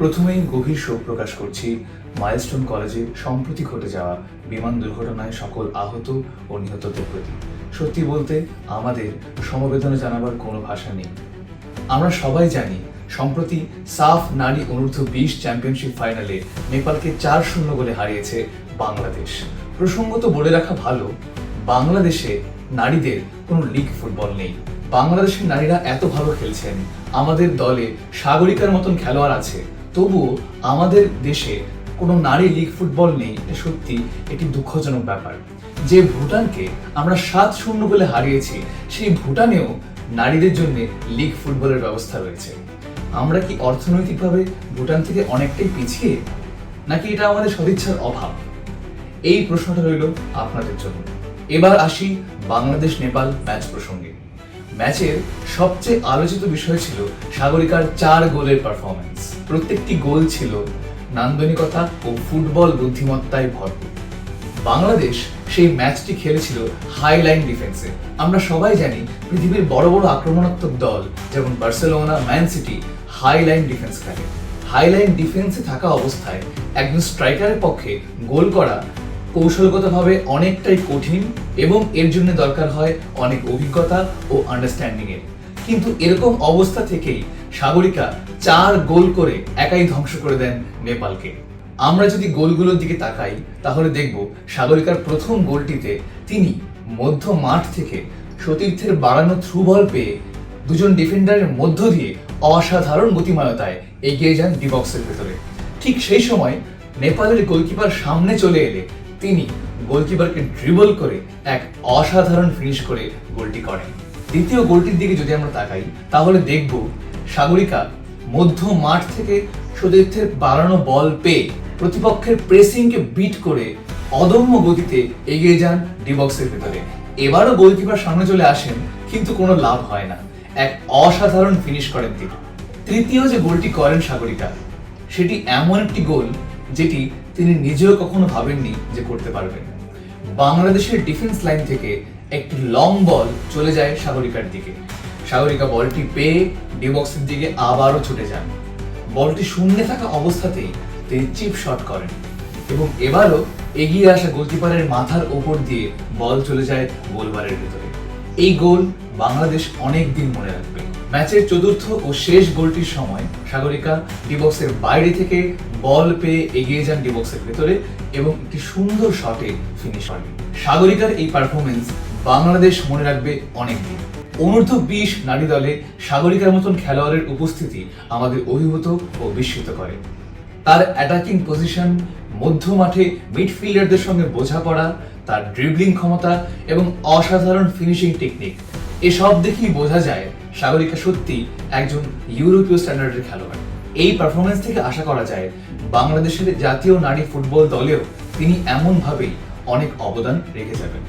প্রথমেই গভীর শোক প্রকাশ করছি। মাইলস্টোন কলেজে সম্প্রতি ঘটে যাওয়া বিমান দুর্ঘটনায় সকল আহত ও নিহতদের প্রতি। সত্যি বলতে, আমাদের সমবেদনা জানাবার কোনো ভাষা নেই। আমরা সবাই জানি, সম্প্রতি সাফ নারী অনূর্ধ্ব বিশ চ্যাম্পিয়নশিপ ফাইনালে নেপালকে চার শূন্য গোলে হারিয়েছে বাংলাদেশ। প্রসঙ্গত বলে রাখা ভালো, বাংলাদেশে নারীদের কোনো লিগ ফুটবল নেই। বাংলাদেশের নারীরা এত ভালো খেলছেন, আমাদের দলে সাগরিকার মতন খেলোয়াড় আছে তবুও আমাদের দেশে কোনো নারী লিগ ফুটবল নেই এ সত্যি একটি দুঃখজনক ব্যাপার। যে ভুটানকে আমরা সাত শূন্য বলে হারিয়েছি, সেই ভুটানেও নারীদের জন্য লিগ ফুটবলের ব্যবস্থা রয়েছে। আমরা কি অর্থনৈতিকভাবে ভুটান থেকে অনেকটাই পিছিয়ে? নাকি এটা আমাদের সদিচ্ছার অভাব? এই প্রশ্নটা রইল আপনাদের জন্য। এবার আসি বাংলাদেশ নেপাল ম্যাচ প্রসঙ্গে। ম্যাচের সবচেয়ে আলোচিত বিষয় ছিল সাগরিকার চার গোলের পারফরমেন্স প্রত্যেকটি গোল ছিল নান্দনিকতা ও ফুটবল বুদ্ধিমত্তায় ভরপুর। বাংলাদেশ সেই ম্যাচটি খেলেছিল হাই লাইন ডিফেন্সে আমরা সবাই জানি পৃথিবীর বড় বড় আক্রমণাত্মক দল যেমন Barcelona, Man City high line defence খেলে। হাই লাইন ডিফেন্সে থাকা অবস্থায় একজন স্ট্রাইকারের পক্ষে গোল করা কৌশলগতভাবে অনেকটাই কঠিন এবং এর জন্য দরকার হয় অনেক অভিজ্ঞতা ও আন্ডারস্ট্যান্ডিং এর। কিন্তু এরকম অবস্থা থেকেই সাগরিকা চার গোল করে একাই ধ্বংস করে দেন নেপালকে। আমরা যদি গোলগুলোর দিকে তাকাই, তাহলে দেখব সাগরিকার প্রথম গোলটিতে তিনি মধ্য মাঠ থেকে সতীর্থের বাড়ানো থ্রু বল পেয়ে দুজন ডিফেন্ডারের মধ্য দিয়ে অসাধারণ গতিময়তায় এগিয়ে যান ডিবক্সের ভেতরে। ঠিক সেই সময় নেপালের গোলকিপার সামনে চলে এলে তিনি গোলকিপারকে ড্রিবল করে এক অসাধারণ ফিনিশ করে গোলটি করেন। দ্বিতীয় গোলটির দিকে যদি আমরা তাকাই, তাহলে দেখব সাগরিকা মধ্য মাঠ থেকে সতীর্থের বাড়ানো বল পেয়ে প্রতিপক্ষের প্রেসিংকে বিট করে অদম্য গতিতে এগিয়ে যান ডিবক্সের ভেতরে। এবারও গোলকিপার সামনে চলে আসেন, কিন্তু কোনো লাভ হয় না। এক অসাধারণ ফিনিশ করেন তিনি। তৃতীয় যে গোলটি করেন সাগরিকা, সেটি এমন একটি গোল যেটি তিনি নিজেও কখনো ভাবেননি যে করতে পারবেন বাংলাদেশের ডিফেন্স লাইন থেকে একটি লং বল চলে যায় সাগরিকার দিকে। সাগরিকা বলটি পেয়ে ডিবক্সের দিকে আবারও ছুটে যান। বলটি শূন্যে থাকা অবস্থাতেই তিনি চিপ শট করেন এবং এবারও এগিয়ে আসা গোলকিপারের মাথার ওপর দিয়ে বল চলে যায় গোলবারের ভেতরে। এই গোল বাংলাদেশ অনেক দিন মনে রাখবে। ম্যাচের চতুর্থ ও শেষ গোলটির সময় সাগরিকা ডিবক্সের বাইরে থেকে বল পেয়ে এগিয়ে যান ডিবক্সের ভেতরে এবং একটি সুন্দর শটে ফিনিশ করেন। সাগরিকার এই পারফরমেন্স বাংলাদেশ মনে রাখবে অনেক দিন অনূর্ধ্ব বিশ নারী দলে সাগরিকার মতন খেলোয়াড়ের উপস্থিতি আমাদের অভিভূত ও বিস্মিত করে। তার অ্যাটাকিং পজিশন মধ্য মাঠে মিডফিল্ডারদের সঙ্গে বোঝাপড়া, তার ড্রিবলিং ক্ষমতা এবং অসাধারণ ফিনিশিং টেকনিক এসব দেখেই বোঝা যায় সাগরিকা সত্যি একজন ইউরোপীয় স্ট্যান্ডার্ডের খেলোয়াড়। এই পারফরমেন্স থেকে আশা করা যায়, বাংলাদেশের জাতীয় নারী ফুটবল দলেও তিনি এমনভাবেই অনেক অবদান রেখে যাবেন।